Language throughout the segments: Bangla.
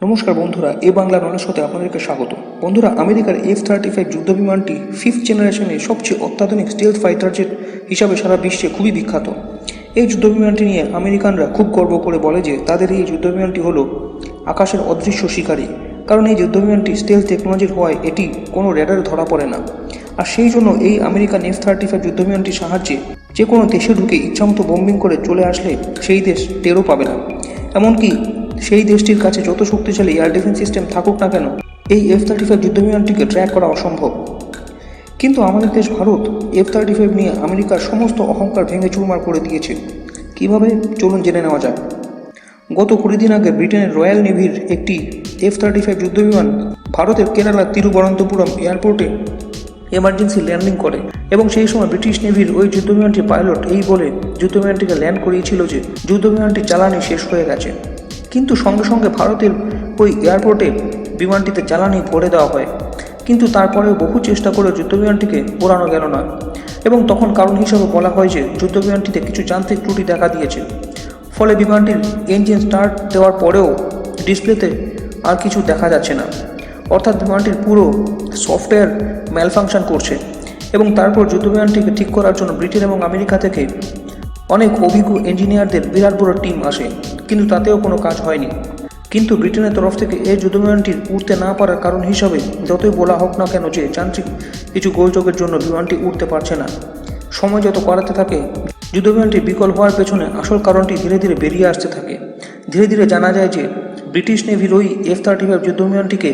নমস্কার বন্ধুরা, এ বাংলা নলেজ হতে আপনাদেরকে স্বাগত। বন্ধুরা, আমেরিকার এফ থার্টি ফাইভ যুদ্ধ বিমানটি ফিফথ জেনারেশনের সবচেয়ে অত্যাধুনিক স্টেলথ ফাইটার জেট হিসাবে সারা বিশ্বে খুবই বিখ্যাত। এই যুদ্ধ বিমানটি নিয়ে আমেরিকানরা খুব গর্ব করে বলে যে তাদের এই যুদ্ধ বিমানটি হলো আকাশের অদৃশ্য শিকারী। কারণ এই যুদ্ধ বিমানটি স্টেল টেকনোলজির হওয়ায় এটি কোনো রেডারে ধরা পড়ে না। আর সেই জন্য এই আমেরিকান এফ থার্টি ফাইভ যুদ্ধ বিমানটির সাহায্যে যে কোনো দেশে ঢুকে ইচ্ছামতো বোম্বিং করে চলে আসলে সেই দেশ টেরও পাবে না। এমনকি সেই দেশটির কাছে যত শক্তিশালী এয়ার ডিফেন্স সিস্টেম থাকুক না কেন, এই এফ থার্টি ফাইভ যুদ্ধবিমানটিকে ট্র্যাক করা অসম্ভব। কিন্তু আমাদের দেশ ভারত এফ থার্টি ফাইভ নিয়ে আমেরিকার সমস্ত অহংকার ভেঙে চুরমার করে দিয়েছে। কীভাবে? চলুন জেনে নেওয়া যায় গত কুড়ি দিন আগে ব্রিটেনের রয়্যাল নেভির একটি এফ থার্টি ফাইভ যুদ্ধবিমান ভারতের কেরালার তিরুবনন্তপুরম এয়ারপোর্টে এমার্জেন্সি ল্যান্ডিং করে এবং সেই সময় ব্রিটিশ নেভির ওই যুদ্ধবিমানটির পাইলট এই বলে যুদ্ধবিমানটিকে ল্যান্ড করিয়েছিল যে যুদ্ধবিমানটি জ্বালানি শেষ হয়ে গেছে। কিন্তু সঙ্গে সঙ্গে ভারতের ওই এয়ারপোর্টে বিমানটিতে জ্বালানি ভরে দেওয়া হয়। কিন্তু তারপরেও বহু চেষ্টা করে যুদ্ধবিমানটিকে ওড়ানো গেল না। এবং তখন কারণ হিসাবে বলা হয় যে, যুদ্ধবিমানটিতে কিছু যান্ত্রিক ত্রুটি দেখা দিয়েছে। ফলে বিমানটির ইঞ্জিন স্টার্ট দেওয়ার পরেও ডিসপ্লেতে আর কিছু দেখা যাচ্ছে না। অর্থাৎ বিমানটির পুরো সফটওয়্যার ম্যালফাংশন করছে। এবং তারপর যুদ্ধবিমানটিকে ঠিক করার জন্য ব্রিটেন এবং আমেরিকা থেকে অনেক অভিজ্ঞ ইঞ্জিনিয়ারদের বিরাট বড় টিম আসে, কিন্তু তাতেও কোনো কাজ হয়নি। কিন্তু ব্রিটেনের তরফ থেকে এই যুদ্ধবিমানটির উঠতে না পারার কারণ হিসাবে যতই বলা হোক না কেন যে যান্ত্রিক কিছু গোলযোগের জন্য বিমানটি উঠতে পারছে না। সময় যত করাতে থাকে, যুদ্ধবিমানটি বিকল হওয়ার পেছনে আসল কারণটি ধীরে ধীরে বেরিয়ে আসতে থাকে। ধীরে ধীরে জানা যায় যে, ব্রিটিশ নেভির ওই এফ থার্টি ফাইভ যুদ্ধবিমানটিকে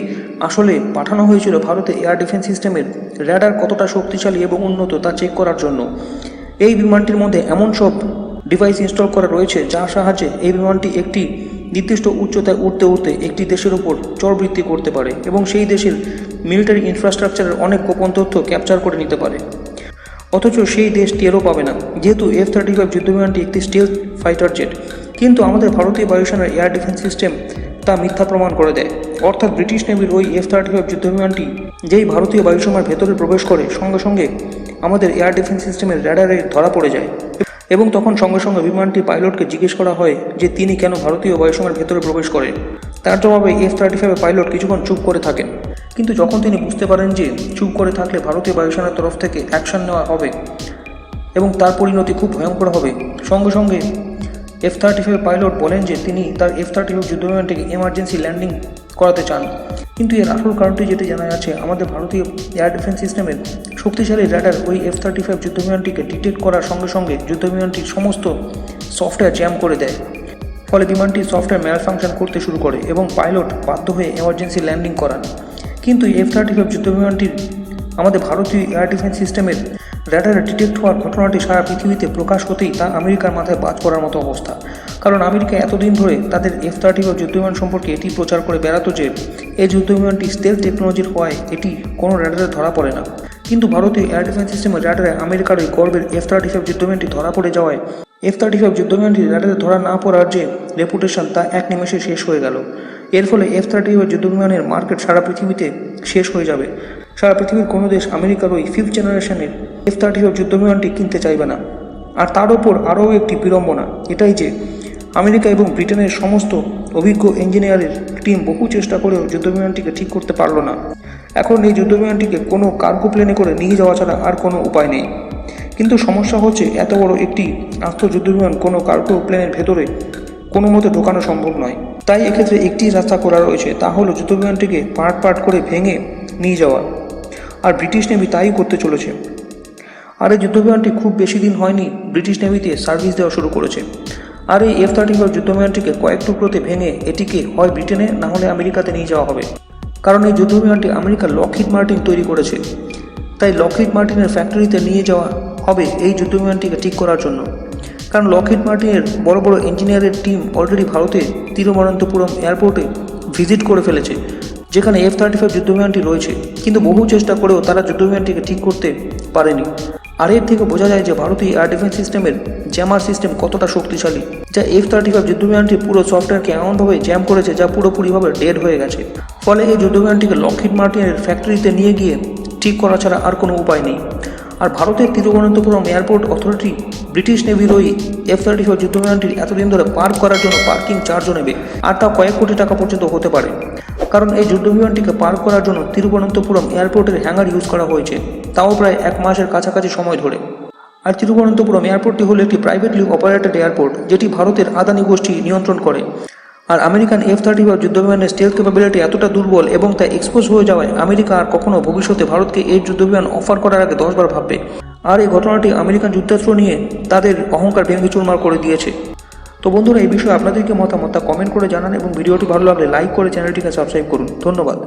আসলে পাঠানো হয়েছিল ভারতে এয়ার ডিফেন্স সিস্টেমের র্যাডার কতটা শক্তিশালী এবং উন্নত তা চেক করার জন্য। এই বিমানটির মধ্যে এমন সব ডিভাইস ইনস্টল করা রয়েছে যার সাহায্যে এই বিমানটি একটি নির্দিষ্ট উচ্চতায় উঠতে উঠতে একটি দেশের উপর চরবৃত্তি করতে পারে এবং সেই দেশের মিলিটারি ইনফ্রাস্ট্রাকচারের অনেক গোপন তথ্য ক্যাপচার করে নিতে পারে। অথচ সেই দেশ টেরও পাবে না। যেহেতু এফ থার্টি ফাইভ যুদ্ধবিমানটি একটি স্টেল ফাইটার জেট কিন্তু আমাদের ভারতীয় বায়ুসেনার এয়ার ডিফেন্স সিস্টেম তা মিথ্যা প্রমাণ করে দেয়। অর্থাৎ ব্রিটিশ নেভির ওই এফ থার্টি ফাইভ যুদ্ধবিমানটি, যেই ভারতীয় বায়ুসীমার ভেতরে প্রবেশ করে, সঙ্গে সঙ্গে আমাদের এয়ার ডিফেন্স সিস্টেমের র্যাডারে ধরা পড়ে যায়। এবং তখন সঙ্গে সঙ্গে বিমানটি পাইলটকে জিজ্ঞেস করা হয় যে তিনি কেন ভারতীয় বায়ুসীমার ভেতরে প্রবেশ করেন। তার জবাবে এফ থার্টি ফাইভের পাইলট কিছুক্ষণ চুপ করে থাকেন। কিন্তু যখন তিনি বুঝতে পারেন যে চুপ করে থাকলে ভারতীয় বায়ুসেনার তরফ থেকে অ্যাকশন নেওয়া হবে এবং তার পরিণতি খুব ভয়ঙ্কর হবে, সঙ্গে সঙ্গে এফ থার্টি ফাইভ পাইলট বলেন যে তিনি তার এফ থার্টি ফাইভ যুদ্ধবিমানটিকে এমার্জেন্সি ল্যান্ডিং করাতে চান। কিন্তু এর আসল কারণটি যেটি জানা যাচ্ছে, আমাদের ভারতীয় এয়ার ডিফেন্স সিস্টেমের শক্তিশালী র্যাডার ওই এফ থার্টি ফাইভ যুদ্ধবিমানটিকে ডিটেক্ট করার সঙ্গে সঙ্গে যুদ্ধবিমানটির সমস্ত সফটওয়্যার জ্যাম করে দেয়। ফলে বিমানটি সফটওয়্যার ম্যাল ফাংশন করতে শুরু করে এবং পাইলট বাধ্য হয়ে এমার্জেন্সি ল্যান্ডিং করান। কিন্তু এফ থার্টি ফাইভ যুদ্ধবিমানটির আমাদের ভারতীয় এয়ার ডিফেন্স সিস্টেমের র্যাডারে ডিটেক্ট হওয়ার ঘটনাটি সারা পৃথিবীতে প্রকাশ হতেই তা আমেরিকার মাথায় বাজ পড়ার মতো অবস্থা। কারণ আমেরিকা এতদিন ধরে তাদের এফ থার্টি ফাইভ যুদ্ধবিমান সম্পর্কে এটি প্রচার করে বেড়াতো যে এই যুদ্ধবিমানটি স্টেল টেকনোলজির হওয়ায় এটি কোনো র্যাডারে ধরা পড়ে না। কিন্তু ভারতীয় এয়ার ডিফেন্স সিস্টেমের র্যাডারে আমেরিকার ওই গর্বের এফ থার্টি ফাইভ যুদ্ধবিমানটি ধরা পড়ে যাওয়ায় এফ থার্টি ফাইভ যুদ্ধবিমানটি র্যাডারে ধরা না পড়ার যে রেপুটেশন তা এক নিমেষে শেষ হয়ে গেল। এর ফলে এফ থার্টি ফাইভ যুদ্ধবিমানের মার্কেট সারা পৃথিবীতে শেষ হয়ে যাবে। সারা পৃথিবীর কোনো দেশ আমেরিকার ওই ফিফথ জেনারেশনের এফ থার্টি ফাইভ যুদ্ধবিমানটি কিনতে চাইবে না। আর তার ওপর আরও একটি বিড়ম্বনা, এটাই যে আমেরিকা এবং ব্রিটেনের সমস্ত অভিজ্ঞ ইঞ্জিনিয়ারের টিম বহু চেষ্টা করেও যুদ্ধবিমানটিকে ঠিক করতে পারল না। এখন এই যুদ্ধবিমানটিকে কোনো কার্গো প্লেনে করে নিয়ে যাওয়া ছাড়া আর কোনো উপায় নেই। কিন্তু সমস্যা হচ্ছে, এত বড় একটি আস্ত যুদ্ধবিমান কোনো কার্গো প্লেনের ভেতরে কোনো মতে ঢোকানো সম্ভব নয়। তাই এক্ষেত্রে একটি রাস্তা করা রয়েছে, তা হলো যুদ্ধবিমানটিকে পার্ট পার্ট করে ভেঙে নিয়ে যাওয়া। আর ব্রিটিশ নেভি তাই করতে চলেছে। আর এই যুদ্ধবিমানটি খুব বেশি দিন হয়নি, ব্রিটিশ নেভিতে সার্ভিস দেওয়া শুরু করেছে। আর এই এফ থার্টি ফাইভ যুদ্ধবিমানটিকে কয়েক টুকরোতে ভেঙে এটিকে হয় ব্রিটেনে, না হলে আমেরিকাতে নিয়ে যাওয়া হবে। কারণ এই যুদ্ধবিমানটি আমেরিকার লকহিড মার্টিন তৈরি করেছে। তাই লকহিড মার্টিনের ফ্যাক্টরিতে নিয়ে যাওয়া হবে এই যুদ্ধবিমানটিকে ঠিক করার জন্য। কারণ লকহিড মার্টিনের বড় বড় ইঞ্জিনিয়ারের টিম অলরেডি ভারতে তিরুবনন্তপুরম এয়ারপোর্টে ভিজিট করে ফেলেছে। যেখানে এফ থার্টি ফাইভ যুদ্ধবিমানটি রয়েছে, কিন্তু বহু চেষ্টা করেও তারা যুদ্ধবিমানটিকে ঠিক করতে পারেনি। আর এর থেকে বোঝা যায় যে ভারতীয় এয়ার ডিফেন্স সিস্টেমের জ্যামার সিস্টেম কতটা শক্তিশালী, যা এফ থার্টি ফাইভ যুদ্ধবিমানটির পুরো সফটওয়্যারকে এমনভাবে জ্যাম করেছে যা পুরোপুরিভাবে ডেড হয়ে গেছে। ফলে এই যুদ্ধবিমানটিকে লকহিড মার্টিনের ফ্যাক্টরিতে নিয়ে গিয়ে ঠিক করা ছাড়া আর কোনো উপায় নেই। আর ভারতের তিরুবনন্তপুরম এয়ারপোর্ট অথরিটি ব্রিটিশ নেভির ওই এফ থার্টি ফাইভ যুদ্ধবিমানটির এতদিন ধরে পার্ক করার জন্য পার্কিং চার্জও নেবে আর তা কয়েক কোটি টাকা পর্যন্ত হতে পারে। কারণ এই যুদ্ধবিমানটিকে পার করার জন্য তিরুবনন্তপুরম এয়ারপোর্টের হ্যাঙ্গার ইউজ করা হয়েছে, তাও প্রায় এক মাসের কাছাকাছি সময় ধরে। আর তিরুবনন্তপুরম এয়ারপোর্টটি হলো একটি প্রাইভেটলি অপারেটেড এয়ারপোর্ট যেটি ভারতের আদানি গোষ্ঠী নিয়ন্ত্রণ করে। আর আমেরিকান এফ থার্টি ফাইভ যুদ্ধবিমানের স্টেলথ ক্যাপাবিলিটি এতটা দুর্বল এবং তা এক্সপোজ হয়ে যাওয়ায় আমেরিকা আর কখনো ভবিষ্যতে ভারতকে এই যুদ্ধবিমান অফার করার আগে দশবার ভাববে। আর এই ঘটনাটি আমেরিকান যুদ্ধাস্ত্র নিয়ে তাদের অহংকার ভেঙে চুরমার করে দিয়েছে। তো বন্ধুরা, এই বিষয়ে আপনাদেরকে মতামত কমেন্ট করে জানান এবং ভিডিওটি ভালো লাগলে লাইক করে চ্যানেলটিকে সাবস্ক্রাইব করুন। ধন্যবাদ।